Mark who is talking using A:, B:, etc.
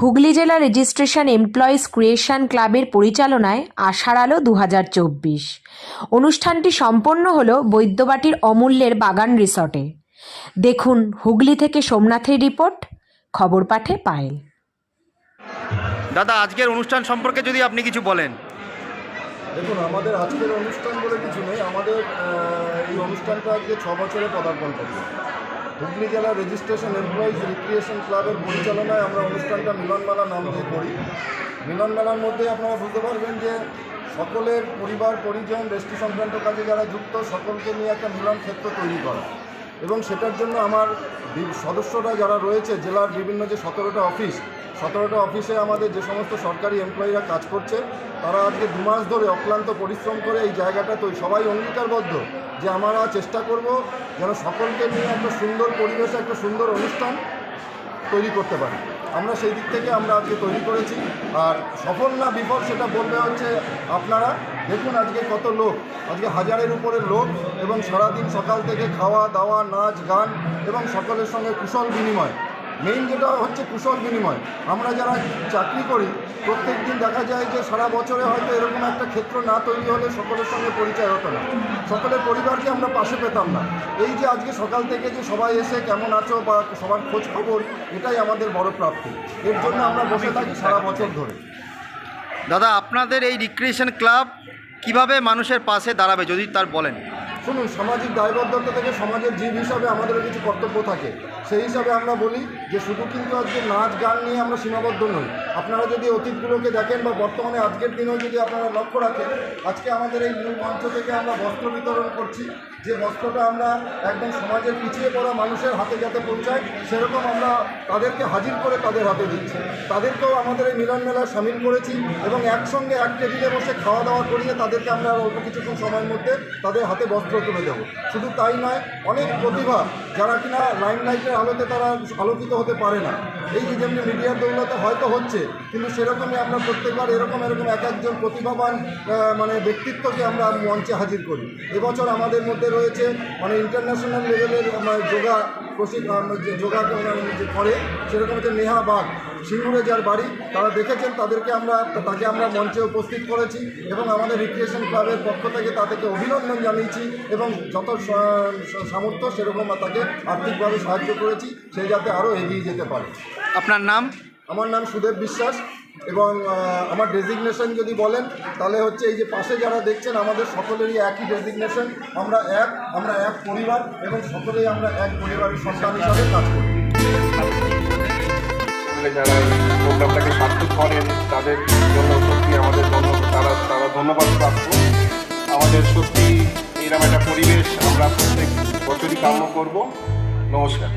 A: হুগলি জেলা registration employees creation ক্লাবের পরিচালনায় আষাঢ় আলো দু হাজার চব্বিশ। অনুষ্ঠানটি সম্পন্ন হল বৈদ্যবাটির অমূল্যের বাগান রিসর্টে। দেখুন হুগলি থেকে সোমনাথের রিপোর্ট খবর পাঠে পায়েল।
B: দাদা আজকের অনুষ্ঠান সম্পর্কে যদি আপনি কিছু বলেন।
C: দেখুন আমাদের আজকের অনুষ্ঠান বলে কিছু নেই। আমাদের এই অনুষ্ঠানটা আজকে ছ বছরে পদার্পণ করছে হুগলি জেলা রেজিস্ট্রেশন এমপ্লয়িজ রিক্রিয়েশন ক্লাবের পরিচালনায় আমরা অনুষ্ঠানটা মিলনমেলা নাম দিয়ে করি। মিলনমেলার মধ্যে আপনারা বুঝতে পারবেন যে সকলের পরিবার, পরিজন রেস্টি সংক্রান্ত কাজে যারা যুক্ত, সকলকে নিয়ে একটা মিলন ক্ষেত্র তৈরি করা। এবং সেটার জন্য আমার সদস্যরা যারা রয়েছে, জেলার বিভিন্ন যে সতেরোটা অফিস সতেরোটা অফিসে আমাদের যে সমস্ত সরকারি এমপ্লয়িরা কাজ করছে, তারা আজকে দু মাস ধরে অক্লান্ত পরিশ্রম করে এই জায়গাটা তো সবাই অঙ্গীকারবদ্ধ যে আমরা চেষ্টা করব যেন সকলকে নিয়ে একটা সুন্দর পরিবেশে, একটা সুন্দর অনুষ্ঠান তৈরি করতে পারি। আমরা সেই দিক থেকে আমরা আজকে তৈরি করেছি। আর সফল না বিফল সেটা বলবে হচ্ছে আপনারা। দেখুন আজকে কত লোক। আজকে হাজারের উপরে লোক এবং সারাদিন সকাল থেকে খাওয়া দাওয়া নাচ গান এবং সকলের সঙ্গে কুশল বিনিময়। মেইন যেটা হচ্ছে কুশল বিনিময়। আমরা যারা চাকরি করি প্রত্যেক দিন দেখা যায় যে সারা বছরে হয়তো এরকম একটা ক্ষেত্র না তৈরি হলে সকলের সঙ্গে পরিচয় হতো না। সকলের পরিবারকে আমরা পাশে পেতাম না। এই যে আজকে সকাল থেকে যে সবাই এসে কেমন আছো বা সবার খোঁজ খবর, এটাই আমাদের বড় প্রাপ্তি। এর জন্য আমরা বসে থাকি সারা বছর ধরে।
B: দাদা, আপনাদের এই রিক্রিয়েশন ক্লাব কীভাবে মানুষের পাশে দাঁড়াবে, যদি তার বলেন?
C: শুনুন, সামাজিক দায়বদ্ধতা থেকে সমাজের জীব হিসাবে আমাদেরও কিছু কর্তব্য থাকে। সেই হিসাবে আমরা বলি যে শুধু কিন্তু আজকে নাচ গান নিয়ে আমরা সীমাবদ্ধ নই। আপনারা যদি অতীতগুলোকে দেখেন বা বর্তমানে আজকের দিনেও যদি আপনারা লক্ষ্য রাখেন, আজকে আমাদের এই মূল মঞ্চ থেকে আমরা বস্ত্র বিতরণ করছি। যে বস্ত্রটা আমরা একদম সমাজের পিছিয়ে পড়া মানুষের হাতে যাতে পৌঁছায়, সেরকম আমরা তাদেরকে হাজির করে তাদের হাতে দিচ্ছি। তাদেরকেও আমাদের এই মিলন মেলায় সামিল করেছি এবং একসঙ্গে এক টেবিলে বসে খাওয়া দাওয়া করিয়ে তাদেরকে আমরা অল্প কিছুক্ষণ সময়ের মধ্যে তাদের হাতে বস্ত্র তুলে দেবো। শুধু তাই নয় অনেক প্রতিভা যারা কিনা লাইমলাইটের আলোতে তারা আলোকিত হতে পারে না। এই যে যেমনি মিডিয়ার দৌলতে হয়তো হচ্ছে, কিন্তু সেরকমই আমরা প্রত্যেকবার এরকম এরকম এক একজন প্রতিভাবান মানে ব্যক্তিত্বকে আমরা মঞ্চে হাজির করি। এবছর আমাদের মধ্যে রয়েছে মানে ইন্টারন্যাশনাল লেভেলের মানে যোগা যে যোগা যে করে, সেরকম হচ্ছে নেহা বাঘ সিঙ্গুরে যার বাড়ি। তারা দেখেছেন, তাদেরকে আমরা, তাকে আমরা মঞ্চে উপস্থিত করেছি এবং আমাদের রিক্রিয়েশন ক্লাবের পক্ষ থেকে তাদেরকে অভিনন্দন জানিয়েছি এবং যত সামর্থ্য সেরকম তাকে আর্থিকভাবে সাহায্য করেছি সে যাতে আরও এগিয়ে যেতে পারে।
B: আপনার নাম?
C: আমার নাম সুদেব বিশ্বাস এবং আমার ডেজিগনেশন যদি বলেন তাহলে হচ্ছে এই যে পাশে যারা দেখছেন আমাদের সকলেরই একই ডেজিগনেশন আমরা এক আমরা এক পরিবার এবং সকলেই আমরা এক পরিবারের সন্তান হিসাবে কাজ করি।
D: যারা এই প্রোগ্রামটাকে সার্থক করেন তাদের জন্য সত্যি আমাদের তারা তারা ধন্যবাদ প্রাপ্য আমাদের সত্যি এরকম একটা পরিবেশ আমরা কাম্য করব। নমস্কার।